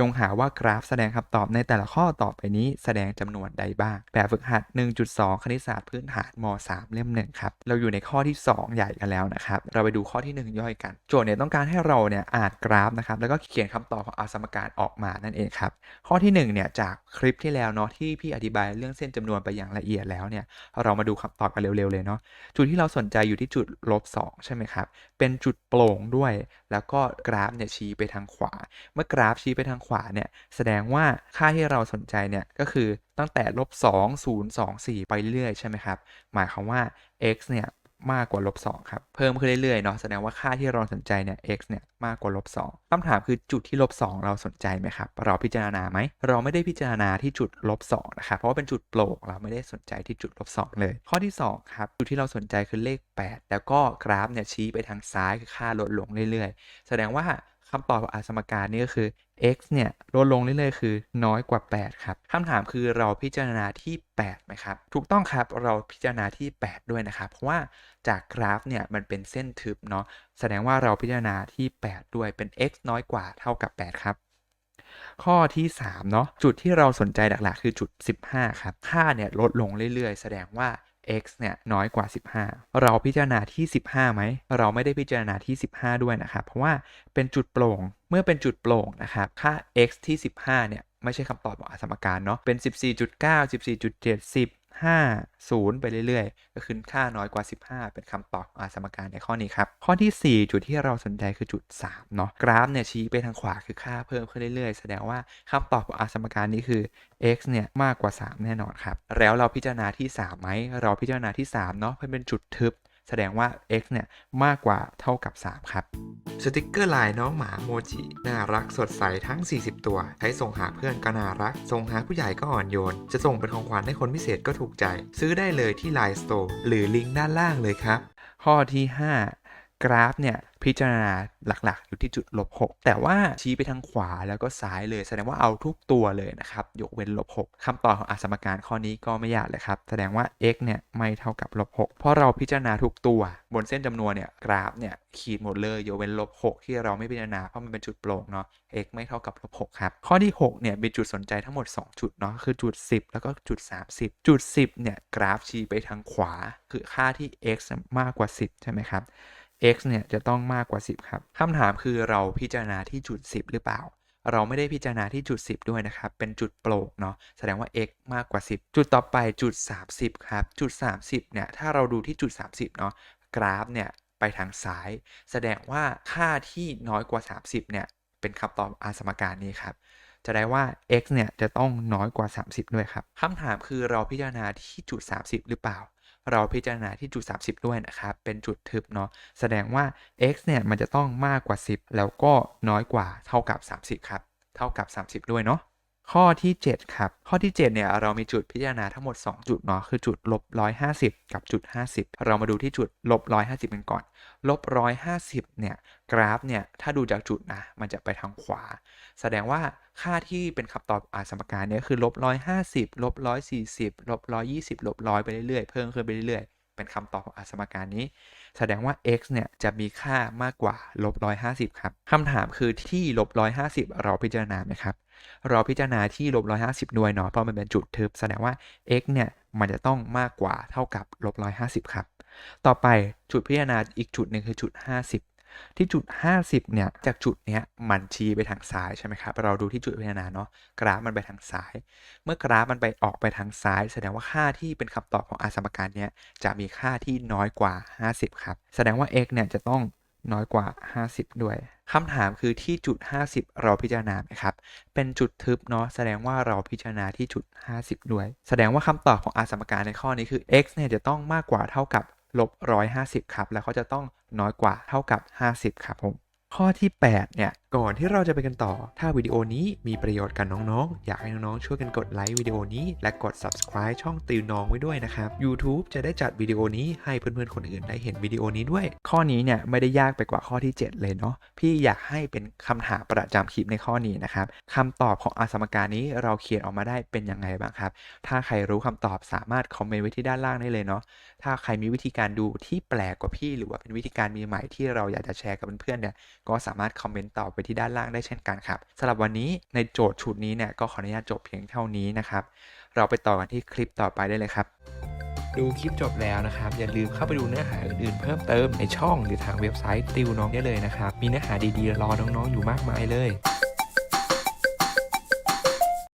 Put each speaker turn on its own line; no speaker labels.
จงหาว่ากราฟแสดงคำตอบในแต่ละข้อต่อไปนี้แสดงจำนวนใดบ้าง แบบฝึกหัด 1.2 คณิตศาสตร์พื้นฐานม .3 เล่มหนึ่งครับ เราอยู่ในข้อที่ 2 ใหญ่กันแล้วนะครับ เราไปดูข้อที่ 1 ย่อยกัน โจทย์เนี่ยต้องการให้เราเนี่ยอ่านกราฟนะครับ แล้วก็เขียนคำตอบของอาสมการออกมานั่นเองครับ ข้อที่1เนี่ยจากคลิปที่แล้วเนาะที่พี่อธิบายเรื่องเส้นจำนวนไปอย่างละเอียดแล้วเนี่ย เรามาดูคำตอบกันเร็วๆเลยเนาะ จุดที่เราสนใจอยู่ที่จุดลบ2ใช่ไหมครับ เป็นจุดโปร่งด้วย แล้วก็กราฟเนี่ยชี้ไปทางขวา เมื่อกราฟชี้ไปทางขวาเนี่ยแสดงว่าค่าที่เราสนใจเนี่ยก็คือตั้งแต่ลบ2 0 2 4 ไปเรื่อยใช่ไหมครับ หมายความว่า x เนี่ยมากกว่าลบ2ครับเพิ่มขึ้นเรื่อยๆเนาะแสดงว่าค่าที่เราสนใจเนี่ย x เนี่ยมากกว่าลบ2คำถามคือจุดที่ลบ2เราสนใจไหมครับ เราพิจารณาไหมเราไม่ได้พิจารณาที่จุดลบ2นะครับเพราะว่าเป็นจุดโปร่งเราไม่ได้สนใจที่จุดลบ2เลย ข้อที่2ครับจุดที่เราสนใจคือเลข 8 แล้วก็กราฟเนี่ยชี้ไปทางซ้ายคือค่าลดลงเรื่อยๆ แสดงว่า คำตอบของอาสมการนี่ก็คือ x เนี่ยลดลงเรื่อยๆ คือน้อยกว่า 8 ครับคำถามคือเราพิจารณาที่ 8ไหมครับ ถูกต้องครับเราพิจารณาที่ 8 ด้วยนะครับ เพราะว่าจากกราฟเนี่ยมันเป็นเส้นทึบเนาะแสดงว่าเราพิจารณาที่ 8 ด้วยเป็น x น้อยกว่าเท่ากับ 8 ครับ ข้อที่3เนาะจุดที่เราสนใจหลักๆ คือจุด 15 ครับ ค่าเนี่ยลดลงเรื่อยๆ แสดงว่า x เนี่ยน้อยกว่า 15 เราพิจารณาที่ 15ไหม เราไม่ได้พิจารณาที่ 15 ด้วยนะครับ เพราะว่าเป็นจุดโปร่ง เมื่อเป็นจุดโปร่งนะครับ ค่า x ที่ 15 เนี่ยไม่ใช่คำตอบของอสมการเนาะ เป็น 14.9 14.7 10 5 0 ไปเรื่อยๆ ก็คือค่าน้อยกว่า 15 เป็นคำตอบของสมการในข้อนี้ครับ ข้อที่ 4 จุดที่เราสนใจคือจุด 3 เนาะกราฟเนี่ยชี้ไปทางขวาคือค่าเพิ่มขึ้นเรื่อยๆ แสดงว่าคำตอบของสมการนี้คือ x เนี่ยมากกว่า 3 แน่นอนครับ แล้วเราพิจารณาที่ 3 ไหม เราพิจารณาที่ 3 เนาะเพื่อเป็นจุดทึบ แสดงว่า x เนี่ยมากกว่าเท่ากับ 3 ครับ สติกเกอร์ลายน้องหมาโมจิ น่ารักสดใสทั้ง 40 ตัว ใช้ส่งหาเพื่อนก็น่ารัก ส่งหาผู้ใหญ่ก็อ่อนโยน จะส่งเป็นของขวัญให้คนพิเศษก็ถูกใจ ซื้อได้เลยที่ Line Store หรือลิงก์ด้านล่างเลยครับ ข้อที่ 5 กราฟเนี่ยพิจารณาหลักๆ อยู่ที่จุดลบ6แต่ว่าชี้ไปทางขวาแล้วก็ซ้ายเลยแสดงว่าเอาทุกตัวเลยนะครับ ยกเว้นลบ6คำตอบของอสมการข้อนี้ก็ไม่ยากเลยครับ แสดงว่า x เนี่ยไม่เท่ากับลบ6เพราะเราพิจารณาทุกตัว บนเส้นจำนวนเนี่ยกราฟเนี่ยขีดหมดเลยยกเว้นลบ6ที่เราไม่พิจารณาเพราะมันเป็นจุดโปร่งเนาะ x ไม่เท่ากับลบ6ครับข้อที่6เนี่ยมีจุดสนใจทั้งหมด 2 จุดเนาะคือจุด 10 แล้วก็จุด 30 จุด 10เนี่ยกราฟชี้ไปทางขวา คือค่าที่ x มากกว่า 10 ใช่ไหมครับ x เนี่ยจะต้องมากกว่า 10 ครับคำถามคือเราพิจารณาที่จุด 10 หรือเปล่า เราไม่ได้พิจารณาที่จุด 10 ด้วยนะครับ เป็นจุดโปร่งเนาะแสดงว่า x มากกว่า 10 จุดต่อไปจุด 30 ครับ จุด 30 เนี่ยถ้าเราดูที่จุด 30 เนาะกราฟเนี่ยไปทางซ้าย แสดงว่าค่าที่น้อยกว่า 30 เนี่ยเป็นคำตอบอาสมการนี้ครับจะได้ว่า x เนี่ยจะต้องน้อยกว่า 30 ด้วยครับคำถามคือเราพิจารณาที่จุด 30 หรือเปล่า เราพิจารณาที่จุด 30 ด้วยนะครับ เป็นจุดทึบเนาะแสดงว่า x เนี่ยมันจะต้องมากกว่า 10 แล้วก็น้อยกว่าเท่ากับ 30 ครับ เท่ากับ 30 ด้วยเนาะ ข้อที่ 7 ครับ ข้อที่ 7 เนี่ย เรามีจุดพิจารณาทั้งหมด 2 จุดเนาะ คือจุดลบ150 กับจุด 50 เรามาดูที่จุดลบ150กันก่อน ลบ150 เนี่ย กราฟ เนี่ย ถ้าดูจากจุดนะ มันจะไปทางขวา แสดงว่าค่าที่เป็นคำตอบอาสมการเนี่ยคือลบ150ลบ140ลบ120ลบ100ไปเรื่อยๆ เพิ่มขึ้นไปเรื่อยๆ เป็นคำตอบของอสมการนี้ แสดงว่า x เนี่ยจะมีค่ามากกว่าลบ150 ครับคำถามคือที่ลบ150 เราพิจารณาไหมครับ เราพิจารณาที่ลบ150 ด้วยเนาะเพราะมันเป็นจุดทึบ แสดงว่า x เนี่ยมันจะต้องมากกว่าเท่ากับลบ150 ครับ ต่อไปจุดพิจารณาอีกจุดหนึ่งคือจุด 50 ที่จุด 50 เนี่ย จากจุดเนี้ยมันชี้ไปทางซ้ายใช่ไหมครับ เราดูที่จุดพิจารณาเนาะ กราฟมันไปทางซ้าย เมื่อกราฟมันไปออกไปทางซ้าย แสดงว่าค่าที่เป็นคำตอบของอาสมการเนี้ยจะมีค่าที่น้อยกว่า 50 ครับ แสดงว่า x เนี่ยจะต้องน้อยกว่า 50 ด้วยคำถามคือที่จุด 50 เราพิจารณาไหมครับ เป็นจุดทึบเนาะ แสดงว่าเราพิจารณาที่จุด 50 ด้วย แสดงว่าคำตอบของอาสมการในข้อนี้คือ x เนี่ยจะต้องมากกว่าเท่ากับลบ150 ครับ แล้วก็จะต้อง น้อยกว่าเท่ากับ 50 ครับผม ข้อที่ 8 เนี่ย ก่อนที่เราจะไปกันต่อ ถ้าวิดีโอนี้มีประโยชน์กับน้องๆ อยากให้น้องๆ ช่วยกันกดไลค์วิดีโอนี้ และกด subscribe ช่องติวน้องไว้ด้วยนะครับ YouTube จะได้จัดวิดีโอนี้ให้เพื่อนๆ คนอื่นได้เห็นวิดีโอนี้ด้วย ข้อนี้เนี่ยไม่ได้ยากไปกว่าข้อที่ 7 เลยเนาะ พี่อยากให้เป็นคำถามประจำคลิปในข้อนี้นะครับคำตอบของอสมการนี้เราเขียนออกมาได้เป็นยังไงบ้างครับ ถ้าใครรู้คำตอบสามารถคอมเมนต์ไว้ที่ด้านล่างได้เลยเนาะ ถ้าใครมีวิธีการดูที่แปลกกว่าพี่ หรือว่าเป็นวิธีการมีใหม่ที่เราอยากจะแชร์กับเพื่อนๆเนี่ย ก็สามารถคอมเมนต์ตอบที่ด้านล่างได้เช่นกันครับสำหรับวันนี้ในโจทย์ชุดนี้เนี่ยก็ขออนุญาตจบเพียงเท่านี้นะครับ เราไปต่อกันที่คลิปต่อไปได้เลยครับ ดูคลิปจบแล้วนะครับ อย่าลืมเข้าไปดูเนื้อหาอื่นๆ เพิ่มเติมในช่องหรือทางเว็บไซต์ติวน้องได้เลยนะครับ มีเนื้อหาดีๆรอน้องๆอยู่มากมายเลย